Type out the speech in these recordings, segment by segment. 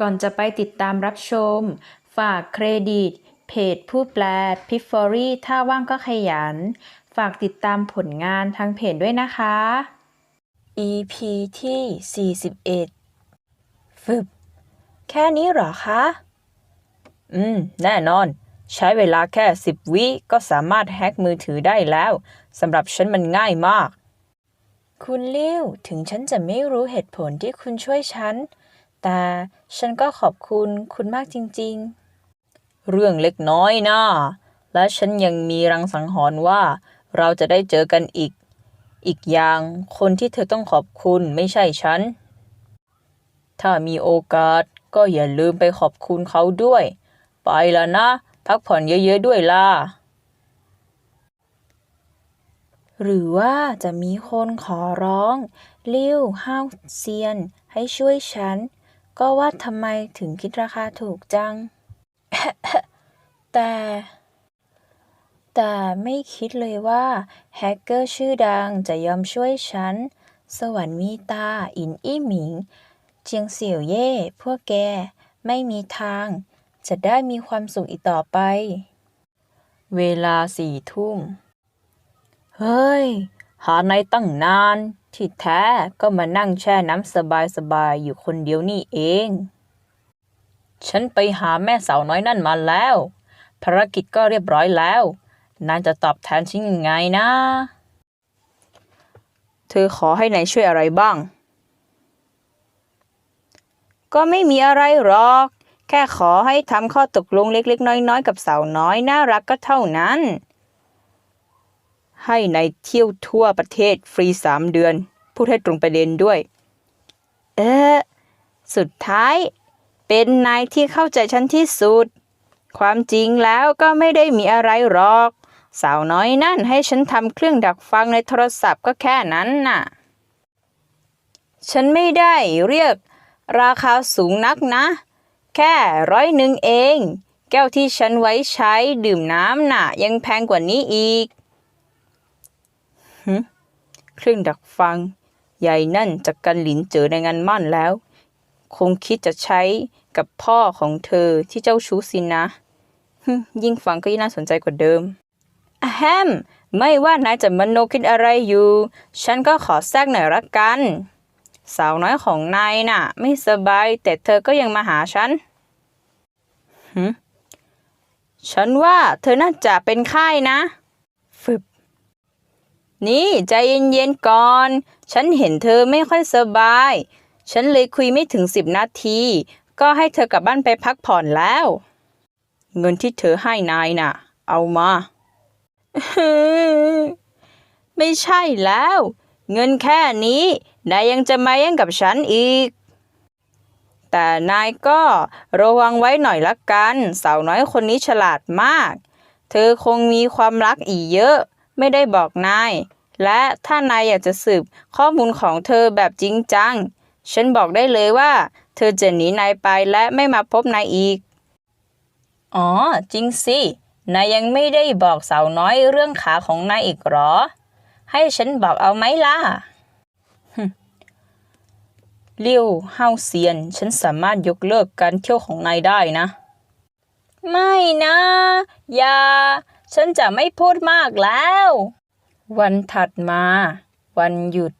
ก่อนจะไปติดตามรับชม ฝากเครดิต เพจผู้แปลพิฟฟอรี่ถ้าว่างก็ขยัน ฝากติดตามผลงานทางเพจด้วยนะคะ EP ที่ 41 ฟึบ แค่นี้เหรอคะ อืม แน่นอน ใช้เวลาแค่ 10 วิก็สามารถแฮ็กมือถือได้แล้วสำหรับฉันมันง่ายมาก คุณลิ้ว ถึงฉันจะไม่รู้เหตุผลที่คุณช่วยฉัน แต่ ฉันก็ขอบคุณคุณมากจริงเรื่องเล็กน้อยนะและฉันยังมีรังสังหรณ์ว่า เราจะได้เจอกันอีก อีกอย่างคนที่เธอต้องขอบคุณไม่ใช่ฉัน ถ้ามีโอกาสก็อย่าลืมไปขอบคุณเขาด้วย ไปล้วนะ พักผ่อนเยอะๆด้วยล่ะ หรือว่าจะมีคนขอร้อง ลิ้วห้าวเซียน ให้ช่วยฉัน ก็ว่าทำไมถึงคิดราคาถูกจัง แต่ แต่ไม่คิดเลยว่าแฮกเกอร์ชื่อดังจะยอมช่วยฉัน สวรรค์มีตา อินอี้หมิง เจียงเสี่ยวเย่พวกแกไม่มีทาง จะได้มีความสุขอีกต่อไป เวลาสี่ทุ่ม เฮ้ย หาในตั้งนาน ที่แท้ก็มานั่งแช่น้ำสบายๆอยู่คนเดียวนี่เอง ฉันไปหาแม่สาวน้อยนั่นมาแล้ว ภารกิจก็เรียบร้อยแล้ว นานจะตอบแทนฉันยังไงนะ เธอขอให้นายช่วยอะไรบ้าง ก็ไม่มีอะไรหรอก แค่ขอให้ทำข้อตกลงเล็กๆ น้อยๆ กับสาวน้อยน่ารักก็เท่านั้น ให้ในเที่ยวทั่วประเทศฟรีสามเดือน พูดให้ตรงประเด็นด้วย เออ สุดท้าย เป็นนายที่เข้าใจฉันที่สุด ความจริงแล้วก็ไม่ได้มีอะไรหรอก สาวน้อยนั่นให้ฉันทำเครื่องดักฟังในโทรศัพท์ก็แค่นั้นน่ะ ฉันไม่ได้เรียกราคาสูงนักนะ แค่ร้อยหนึ่งเอง แก้วที่ฉันไว้ใช้ดื่มน้ำน่ะ ยังแพงกว่านี้อีก เครื่องดักฟัง ใหญ่นั่นจากกันหลินเจอในงานมั่นแล้ว คงคิดจะใช้กับพ่อของเธอที่เจ้าชู้สินะ ยิ่งฟังก็ยิ่งน่าสนใจกว่าเดิมอะแฮม ไม่ว่านายจะมโนคิดอะไรอยู่ ฉันก็ขอแทรกหน่อยละกัน สาวน้อยของนายน่ะ ไม่สบาย แต่เธอก็ยังมาหาฉันหึฉันว่าเธอน่าจะเป็นไข้นะฟึบ นี่ใจเย็นๆก่อน ฉันเห็นเธอไม่ค่อยสบาย ฉันเลยคุยไม่ถึงสิบนาที ก็ให้เธอกลับบ้านไปพักผ่อนแล้ว เงินที่เธอให้นายน่ะ เอามา ไม่ใช่แล้ว เงินแค่นี้ นายยังจะมาแย่งกับฉันอีก แต่นายก็ระวังไว้หน่อยละกัน สาวน้อยคนนี้ฉลาดมาก เธอคงมีความรักอีกเยอะ ไม่ได้บอกนาย และถ้านายอยากจะสืบข้อมูลของเธอแบบจริงจัง ฉันบอกได้เลยว่า เธอจะหนีนายไปและไม่มาพบนายอีก อ๋อ จริงสิ นายยังไม่ได้บอกสาวน้อยเรื่องขาของนายอีกหรอ ให้ฉันบอกเอาไหมล่ะเลี้ยวห้าเซียน ฉันสามารถยกเลิกการเที่ยวของนายได้นะ ไม่นะ อย่า ฉันจะไม่พูดมากแล้ว วันถัดมา วันหยุด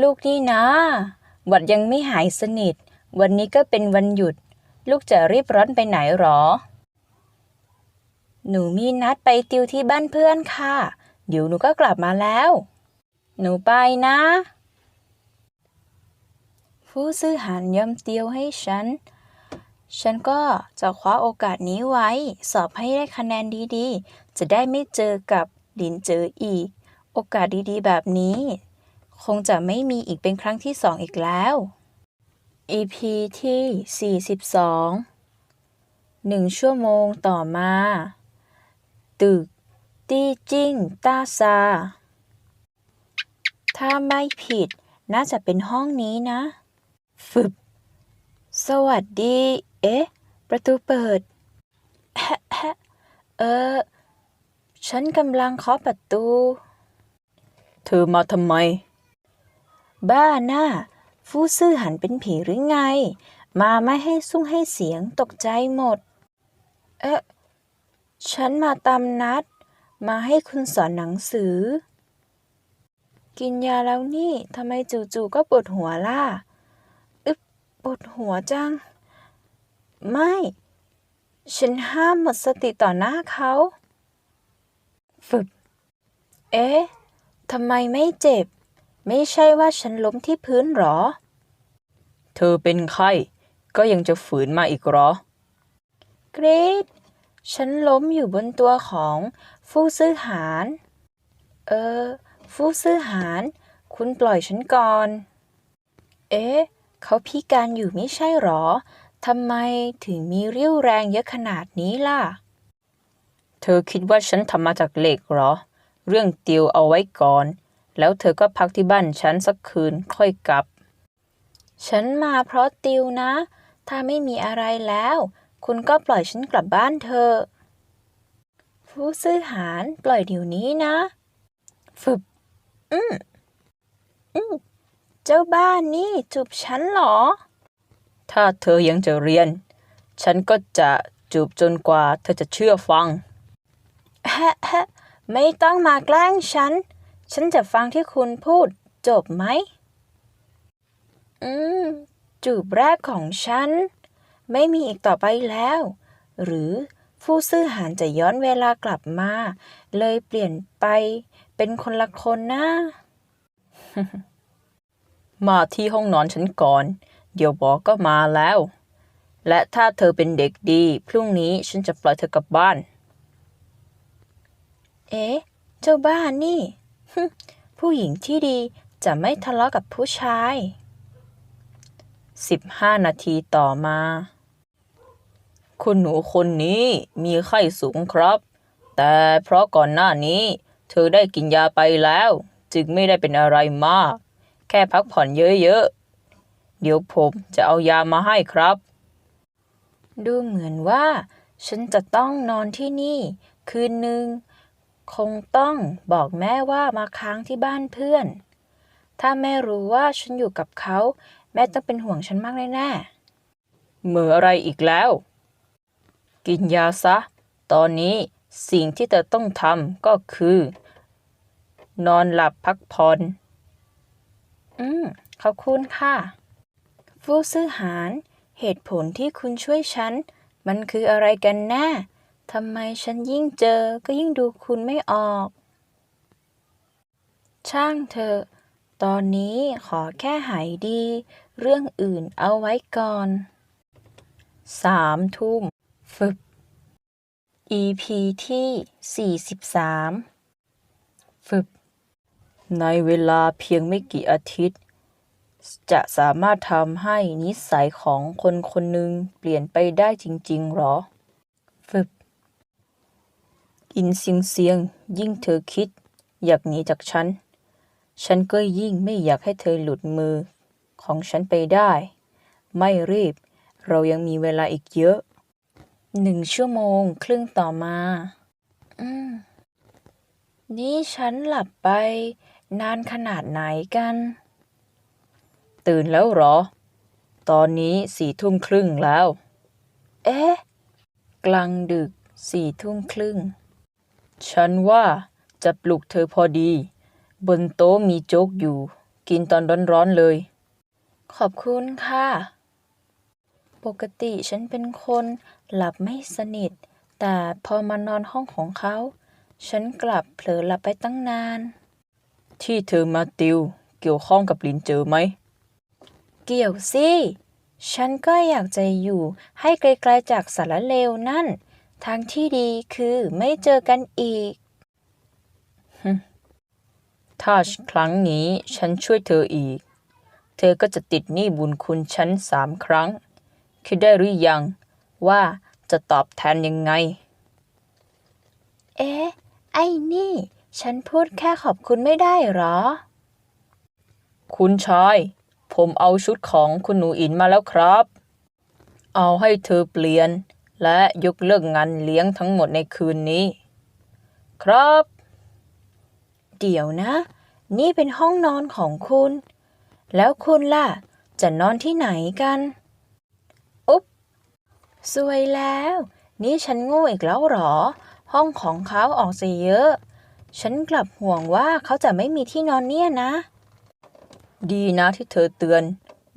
ลูกนี่นะหวัดยังไม่หายสนิท วันนี้ก็เป็นวันหยุด ลูกจะรีบร้อนไปไหนหรอ หนูมีนัดไปติวที่บ้านเพื่อนค่ะ เดี๋ยวหนูก็กลับมาแล้ว หนูไปนะ ผู้ซื้อหารย่อมเตียวให้ฉัน ฉันก็จะคว้าโอกาสนี้ไว้ สอบให้ได้คะแนนดีๆ จะได้ไม่เจอกับหลินเจออีก โอกาสดีๆ แบบนี้ คงจะไม่มีอีกเป็นครั้งที่สองอีกแล้ว EP ที่ 42หนึ่งชั่วโมงต่อมา ตึก ตี้จิ้ง ต้าซา ถ้าไม่ผิดน่าจะเป็นห้องนี้นะ ฟึบ สวัสดี เอ๊ะ ประตูเปิดแฮะแฮะเออ ฉันกำลังเคาะประตู เธอมาทำไม บ้าหน้า ฟู่ซื่อหันเป็นผีหรือไง มาไม่ให้ซุ้งให้เสียงตกใจหมด เอ๊ะ ฉันมาตามนัด มาให้คุณสอนหนังสือ กินยาแล้วนี่ทำไมจู่ๆก็ปวดหัวล่ะ อึบปวดหัวจัง ไม่ ฉันห้ามหมดสติต่อหน้าเขา ฝึก เอ๊ะทำไมไม่เจ็บ ไม่ใช่ว่าฉันล้มที่พื้นหรอ เธอเป็นไข้ ก็ยังจะฝืนมาอีกเหรอ กรีดฉันล้มอยู่บนตัวของฟู่ซื่อหาน เออ ฟู่ซื่อหาน คุณปล่อยฉันก่อน เอ๊ะ เขาพิการอยู่ไม่ใช่หรอ ทำไมถึงมีเรี่ยวแรงเยอะขนาดนี้ล่ะ เธอคิดว่าฉันทำมาจากเหล็กเหรอ เรื่องติวเอาไว้ก่อน แล้วเธอก็พักที่บ้านฉันสักคืนค่อยกลับ ฉันมาเพราะติวนะ ถ้าไม่มีอะไรแล้ว คุณก็ปล่อยฉันกลับบ้านเถอผู้ซื้อหารปล่อยเดี๋ยวนี้นะ ฝึบ อืมอืมเจ้าบ้านนี่จูบฉันเหรอ ถ้าเธอยังจะเรียน ฉันก็จะจูบจนกว่าเธอจะเชื่อฟังแฮะแฮะไม่ต้องมาแกล้งฉัน ฉันจะฟังที่คุณพูดจบไหม อืม จูบแรกของฉัน ไม่มีอีกต่อไปแล้ว หรือผู้ซื้อหารจะย้อนเวลากลับมา เลยเปลี่ยนไปเป็นคนละคนนะ มาที่ห้องนอนฉันก่อน เดี๋ยวบอกก็มาแล้ว และถ้าเธอเป็นเด็กดี พรุ่งนี้ฉันจะปล่อยเธอกลับบ้าน เอ๊ะ เจ้าบ้านนี่ ผู้หญิงที่ดีจะไม่ทะเลาะกับผู้ชาย 15 นาทีต่อมา คุณหนูคนนี้มีไข้สูงครับ แต่เพราะก่อนหน้านี้ เธอได้กินยาไปแล้ว จึงไม่ได้เป็นอะไรมาก แค่พักผ่อนเยอะๆ เดี๋ยวผมจะเอายามาให้ครับ ดูเหมือนว่า ฉันจะต้องนอนที่นี่ คืนหนึ่ง คงต้องบอกแม่ว่ามาค้างที่บ้านเพื่อน ถ้าแม่รู้ว่าฉันอยู่กับเขา แม่ต้องเป็นห่วงฉันมากแน่เมื่ออะไรอีกแล้ว กินยาซะ ตอนนี้สิ่งที่เธอต้องทำก็คือ นอนหลับพักผ่อน อืม ขอบคุณค่ะ ฟู่ซื่อหารเหตุผลที่คุณช่วยฉัน มันคืออะไรกันแน่ทำไมฉันยิ่งเจอก็ยิ่งดูคุณไม่ออก ช่างเถอะ ตอนนี้ขอแค่หายดี เรื่องอื่นเอาไว้ก่อน สามทุ่มฝึก EP ที่ 43ฝึกในเวลาเพียงไม่กี่อาทิตย์ จะสามารถทำให้นิสัยของคนคนหนึ่งเปลี่ยนไปได้จริง ๆ หรอฝึกอินเซียงเซียง ยิ่งเธอคิด อยากหนีจากฉัน ฉันก็ยิ่งไม่อยากให้เธอหลุดมือของฉันไปได้ ไม่รีบ เรายังมีเวลาอีกเยอะ หนึ่งชั่วโมงครึ่งต่อมา อืม นี่ฉันหลับไป นานขนาดไหนกัน ตื่นแล้วหรอ ตอนนี้สี่ทุ่มครึ่งแล้ว เอ๊ะ กลางดึกสี่ทุ่มครึ่ง ฉันว่าจะปลุกเธอพอดี บนโต๊ะมีโจ๊กอยู่ กินตอนร้อนๆเลย ขอบคุณค่ะ ปกติฉันเป็นคนหลับไม่สนิท แต่พอมานอนห้องของเขา ฉันกลับเผลอหลับไปตั้งนาน ที่เธอมาติวเกี่ยวข้องกับลินเจอไหม เกี่ยวสิ ฉันก็อยากจะอยู่ให้ไกลๆจากสารเลวนั่น ทางที่ดีคือไม่เจอกันอีก ถ้าครั้งนี้ฉันช่วยเธออีก เธอก็จะติดหนี้บุญคุณฉันสามครั้ง คิดได้หรือยังว่าจะตอบแทนยังไง เอ๊ะ ไอ้นี่ ฉันพูดแค่ขอบคุณไม่ได้หรอ คุณชาย ผมเอาชุดของคุณหนูอินมาแล้วครับ เอาให้เธอเปลี่ยน และยกเลิกงานเลี้ยงทั้งหมดในคืนนี้ ครับ เดี๋ยวนะ นี่เป็นห้องนอนของคุณ แล้วคุณล่ะ จะนอนที่ไหนกัน อุ๊บสวยแล้ว นี่ฉันโง่อีกแล้วหรอ ห้องของเขาออกเสียเยอะ ฉันกลับห่วงว่าเขาจะไม่มีที่นอนเนี่ยนะ ดีนะที่เธอเตือน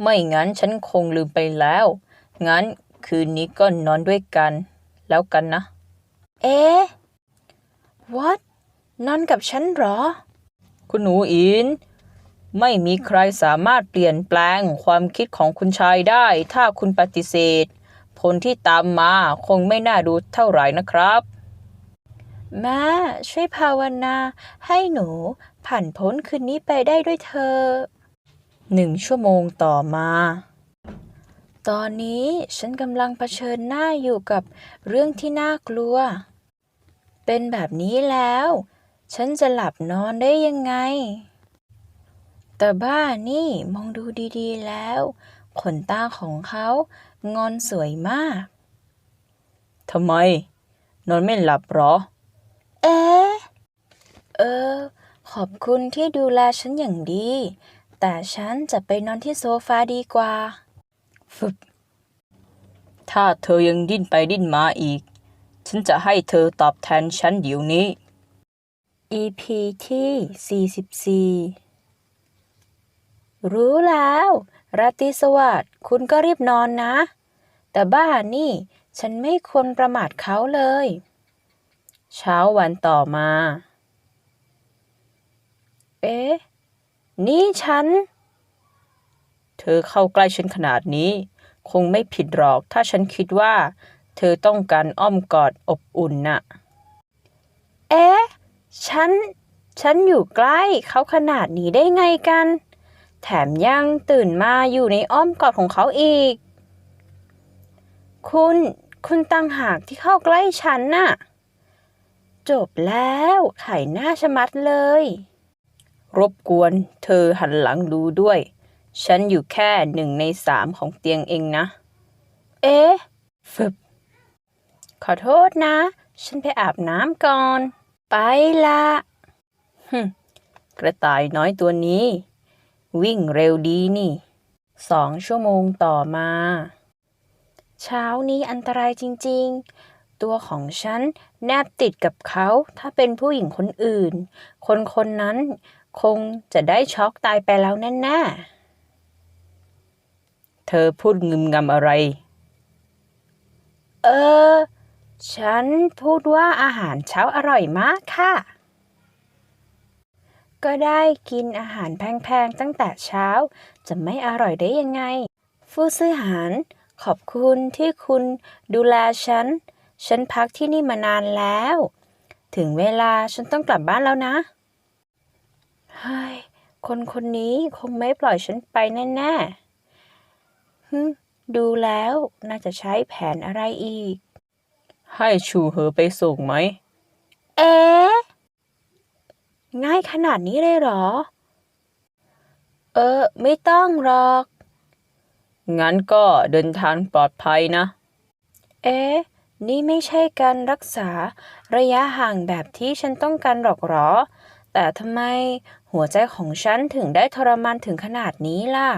ไม่งั้นฉันคงลืมไปแล้ว งั้นคืนนี้ก็นอนด้วยกัน แล้วกันนะ เอ๊ะ what นอนกับฉันเหรอ คุณหนูอิน ไม่มีใครสามารถเปลี่ยนแปลงความคิดของคุณชายได้ ถ้าคุณปฏิเสธ ผลที่ตามมาคงไม่น่าดูเท่าไหร่นะครับ แม่ช่วยภาวนาให้หนูผ่านพ้นคืนนี้ไปได้ด้วยเธอ หนึ่งชั่วโมงต่อมา ตอนนี้ฉันกำลังเผชิญหน้าอยู่กับเรื่องที่น่ากลัว เป็นแบบนี้แล้ว ฉันจะหลับนอนได้ยังไง แต่บ้านี่มองดูดีๆแล้ว ขนตาของเขางอนสวยมาก ทำไม นอนไม่หลับหรอ เอ๊เออ ขอบคุณที่ดูแลฉันอย่างดี แต่ฉันจะไปนอนที่โซฟาดีกว่า ฟึบ ถ้าเธอยังดิ้นไปดิ้นมาอีก ฉันจะให้เธอตอบแทนฉันเดี๋ยวนี้ EP ที่ 44 รู้แล้ว ราตรีสวัสดิ์คุณก็รีบนอนนะ แต่บ้านี่ฉันไม่ควรประมาทเขาเลย เช้าวันต่อมา เอ๊ะ นี่ฉัน เธอเข้าใกล้ฉันขนาดนี้ คงไม่ผิดหรอกถ้าฉันคิดว่า เธอต้องการอ้อมกอดอบอุ่นน่ะ เอ๊ะ ฉัน ฉันอยู่ใกล้เขาขนาดนี้ได้ไงกัน แถมยังตื่นมาอยู่ในอ้อมกอดของเขาอีก คุณ คุณตั้งหากที่เข้าใกล้ฉันน่ะ จบแล้วไข่หน้าชะมัดเลย รบกวนเธอหันหลังดูด้วย ฉันอยู่แค่หนึ่งในสามของเตียงเองนะ เอ๊ะฟึบ ขอโทษนะ ฉันไปอาบน้ำก่อน ไปละกระต่ายน้อยตัวนี้ วิ่งเร็วดีนี่ สองชั่วโมงต่อมา เช้านี้อันตรายจริง ๆ ตัวของฉันแนบติดกับเขาถ้าเป็นผู้หญิงคนอื่น คนคนนั้น คงจะได้ช็อกตายไปแล้วแน่เธอพูดงึมงำอะไร เออ ฉันพูดว่าอาหารเช้าอร่อยมากค่ะ ก็ได้กินอาหารแพงๆตั้งแต่เช้า จะไม่อร่อยได้ยังไง ฟูซื่อหานขอบคุณที่คุณดูแลฉัน ฉันพักที่นี่มานานแล้ว ถึงเวลาฉันต้องกลับบ้านแล้วนะ เฮ้ย คนคนนี้คงไม่ปล่อยฉันไปแน่ๆฮึดูแล้วน่าจะใช้แผนอะไรอีก ให้ชูเหอไปส่งไหม เอ๊ะ ง่ายขนาดนี้เลยเหรอ เออ ไม่ต้องหรอก งั้นก็เดินทางปลอดภัยนะ เอ๊ะนี่ไม่ใช่การรักษาระยะห่างแบบที่ฉันต้องการหรอกหรอ แต่ทำไมหัวใจของฉันถึงได้ทรมานถึงขนาดนี้ล่ะ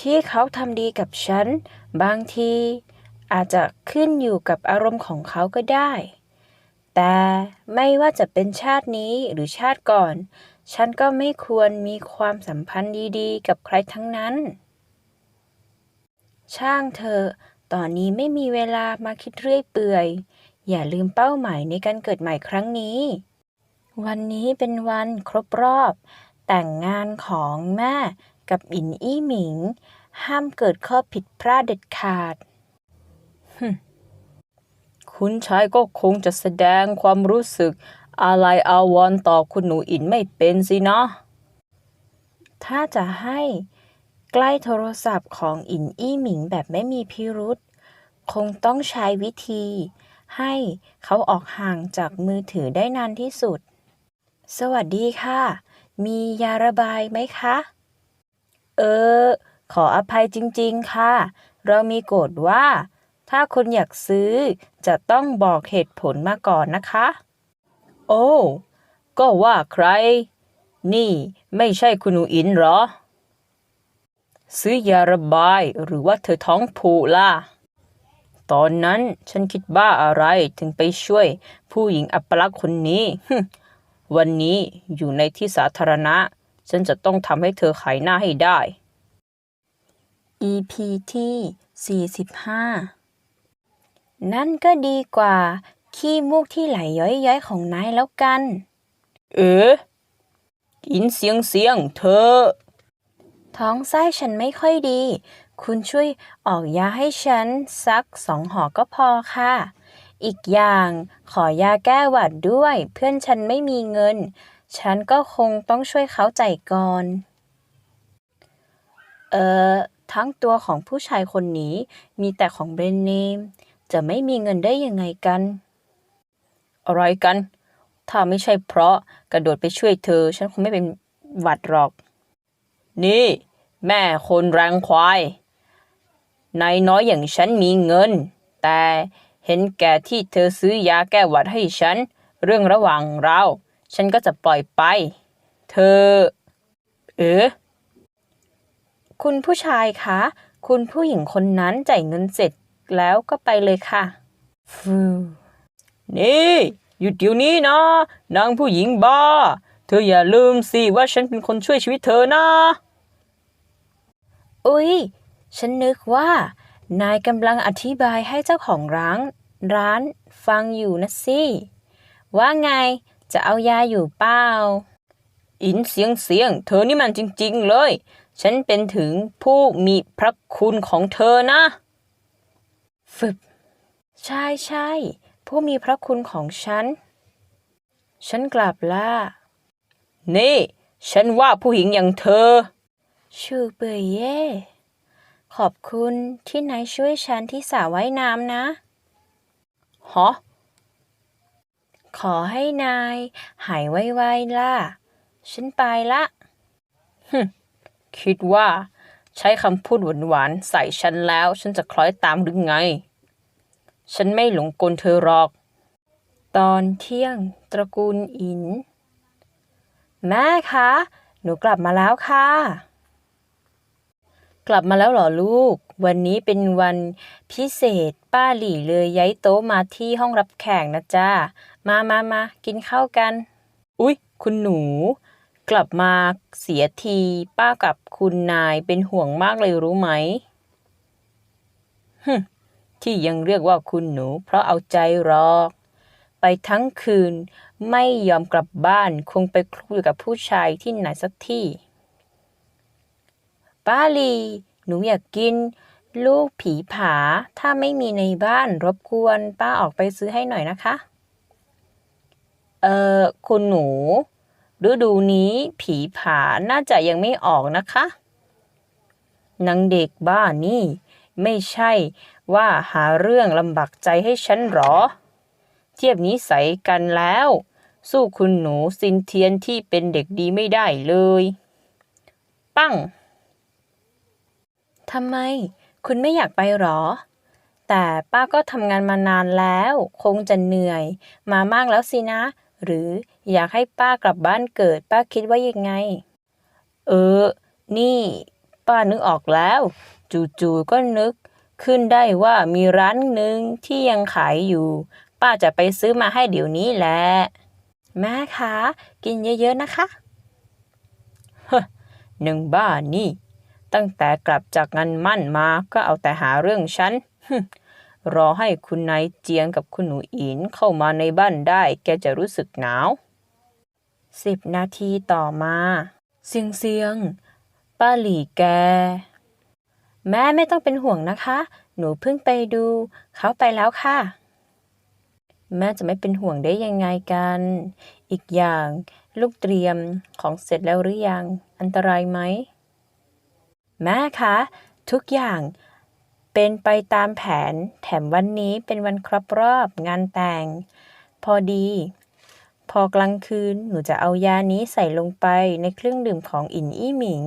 ที่เขาทำดีกับฉัน บางทีอาจจะขึ้นอยู่กับอารมณ์ของเขาก็ได้ แต่ไม่ว่าจะเป็นชาตินี้หรือชาติก่อน ฉันก็ไม่ควรมีความสัมพันธ์ดีๆ กับใครทั้งนั้น ช่างเถอตอนนี้ไม่มีเวลามาคิดเรื่อยเปื่อย อย่าลืมเป้าหมายในการเกิดใหม่ครั้งนี้ วันนี้เป็นวันครบรอบ แต่งงานของแม่กับอินอี้หมิง ห้ามเกิดข้อผิดพลาดเด็ดขาด คุณชายก็คงจะแสดงความรู้สึก อะไรอาวรณ์ต่อคุณหนูอินไม่เป็นสินะ ถ้าจะให้ใกล้โทรศัพท์ของอินอี้หมิงแบบไม่มีพิรุษ คงต้องใช้วิธีให้เขาออกห่างจากมือถือได้นานที่สุด สวัสดีค่ะ มียาระบายไหมคะ เออ ขออภัยจริงๆค่ะ เรามีกฎว่า ถ้าคุณอยากซื้อจะต้องบอกเหตุผลมาก่อนนะคะ โอ้ ก็ว่าใคร นี่ไม่ใช่คุณหนูอินเหรอ ซื้อยาระบายหรือว่าเธอท้องผูกล่ะ ตอนนั้นฉันคิดบ้าอะไรถึงไปช่วยผู้หญิงอัปลักษณ์คนนี้ฮึ วันนี้อยู่ในที่สาธารณะ ฉันจะต้องทำให้เธอขายหน้าให้ได้ EP ที่ 45 นั่นก็ดีกว่า ขี้มูกที่ไหลย้อยๆ ของนายแล้วกัน เอ๋กินเสียงเสียงเธอ ท้องไส้ฉันไม่ค่อยดี คุณช่วยออกยาให้ฉันสักสองห่อก็พอค่ะ อีกอย่าง ขอยาแก้หวัดด้วย เพื่อนฉันไม่มีเงิน ฉันก็คงต้องช่วยเขาจ่ายก่อน เออทั้งตัวของผู้ชายคนนี้มีแต่ของแบรนด์เนม จะไม่มีเงินได้ยังไงกัน อะไรกัน ถ้าไม่ใช่เพราะกระโดดไปช่วยเธอ ฉันคงไม่เป็นหวัดหรอก นี่ แม่คนแรงควายนายน้อยอย่างฉันมีเงิน แต่ เห็นแก่ที่เธอซื้อยาแก้หวัดให้ฉัน เรื่องระหว่างเรา ฉันก็จะปล่อยไป เธอ เอ๋คุณผู้ชายคะ คุณผู้หญิงคนนั้นจ่ายเงินเสร็จแล้วก็ไปเลยค่ะฟูนี่หยุดเดี๋ยวนี้นะนางผู้หญิงบ้า เธออย่าลืมสิว่าฉันเป็นคนช่วยชีวิตเธอนะ อุ๊ย ฉันนึกว่า นายกำลังอธิบายให้เจ้าของร้าน ร้านฟังอยู่นะสิ ว่าไงจะเอายาอยู่เปล่า อินเสียงเสียง เธอนี่มันจริง ๆ เลย ฉันเป็นถึงผู้มีพระคุณของเธอนะฟึบ ใช่ใช่ผู้มีพระคุณของฉัน ฉันกลับล่า นี่ ฉันว่าผู้หญิงอย่างเธอชูเปยเย่ ขอบคุณที่นายช่วยฉันที่สระว่ายน้ำนะฮะขอให้นายหายไวๆล่ะ ฉันไปละฮึคิดว่า ใช้คำพูดหวานๆใส่ฉันแล้ว ฉันจะคล้อยตามหรือไง ฉันไม่หลงกลเธอหรอก ตอนเที่ยงตระกูลอิน แม่คะ หนูกลับมาแล้วค่ะ กลับมาแล้วเหรอลูก วันนี้เป็นวันพิเศษป้าหลี่เลยย้ายโต๊ะมาที่ห้องรับแขกนะจ้ามามามากินข้าวกัน อุ๊ย คุณหนู กลับมาเสียที ป้ากับคุณนายเป็นห่วงมากเลยรู้ไหมฮึที่ยังเรียกว่าคุณหนู เพราะเอาใจรอกไปทั้งคืน ไม่ยอมกลับบ้านคงไปคลุกอยู่กับผู้ชายที่ไหนสักที่ ป้าลี หนูอยากกิน ลูกผีผา ถ้าไม่มีในบ้านรบกวน ป้าออกไปซื้อให้หน่อยนะคะ เออคุณหนู ฤดูนี้ผีผาน่าจะยังไม่ออกนะคะนางเด็กบ้านี่ ไม่ใช่ว่าหาเรื่องลำบากใจให้ฉันหรอ เทียบนิสัยกันแล้ว สู้คุณหนูซินเทียนที่เป็นเด็กดีไม่ได้เลย ปั้ง ทำไม คุณไม่อยากไปหรอ แต่ป้าก็ทำงานมานานแล้ว คงจะเหนื่อย มามากแล้วสินะ หรืออยากให้ป้ากลับบ้านเกิด ป้าคิดว่ายังไง เออ นี่ ป้านึกออกแล้ว จู่ๆก็นึกขึ้นได้ว่ามีร้านหนึ่งที่ยังขายอยู่ ป้าจะไปซื้อมาให้เดี๋ยวนี้แหละแม่คะ กินเยอะๆนะคะหนึ่งบ้านี่ ตั้งแต่กลับจากงานมั่นมาก็เอาแต่หาเรื่องฉันรอให้คุณนายเจียงกับคุณหนูอินเข้ามาในบ้านได้ แกจะรู้สึกหนาวสิบนาทีต่อมา เสียงเสียง ป้าหลี่แก แม่ไม่ต้องเป็นห่วงนะคะ หนูเพิ่งไปดู เขาไปแล้วค่ะ แม่จะไม่เป็นห่วงได้ยังไงกัน อีกอย่าง ลูกเตรียมของเสร็จแล้วหรือยัง อันตรายไหม แม่คะ ทุกอย่างเป็นไปตามแผน แถมวันนี้เป็นวันครบรอบงานแต่ง พอดี พอกลางคืนหนูจะเอายานี้ใส่ลงไปในเครื่องดื่มของอินอี้หมิง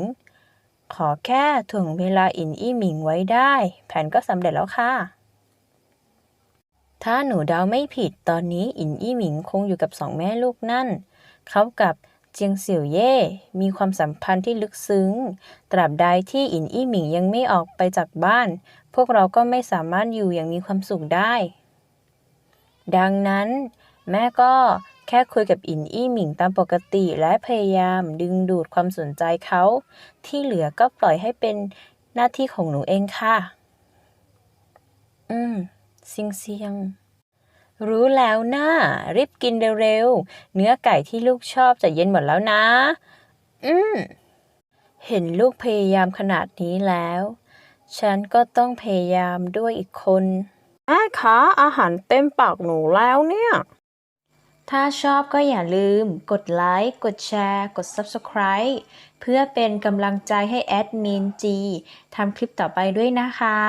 ขอแค่ถ่วงเวลาอินอี้หมิงไว้ได้ แผนก็สำเร็จแล้วค่ะ ถ้าหนูเดาไม่ผิดตอนนี้อินอี้หมิงคงอยู่กับสองแม่ลูกนั่น เขากับ เจียงเสี่ยวเย่มีความสัมพันธ์ที่ลึกซึ้ง ตราบใดที่อินอี้หมิงยังไม่ออกไปจากบ้าน พวกเราก็ไม่สามารถอยู่อย่างมีความสุขได้ ดังนั้น แม่ก็แค่คุยกับอินอี้หมิงตามปกติและพยายามดึงดูดความสนใจเขา ที่เหลือก็ปล่อยให้เป็นหน้าที่ของหนูเองค่ะ อืมซียงเซียง รู้แล้วนะ่ารีบกินเร็วๆ เนื้อไก่ที่ลูกชอบจะเย็นหมดแล้วนะ อืม เห็นลูกพยายามขนาดนี้แล้ว ฉันก็ต้องพยายามด้วยอีกคนแม่คะอาหารเต็มปากหนูแล้วเนี่ย ถ้าชอบก็อย่าลืม กดไลค์ กดแชร์ กด Subscribe เพื่อเป็นกำลังใจให้แอดมินจีทำคลิปต่อไปด้วยนะคะ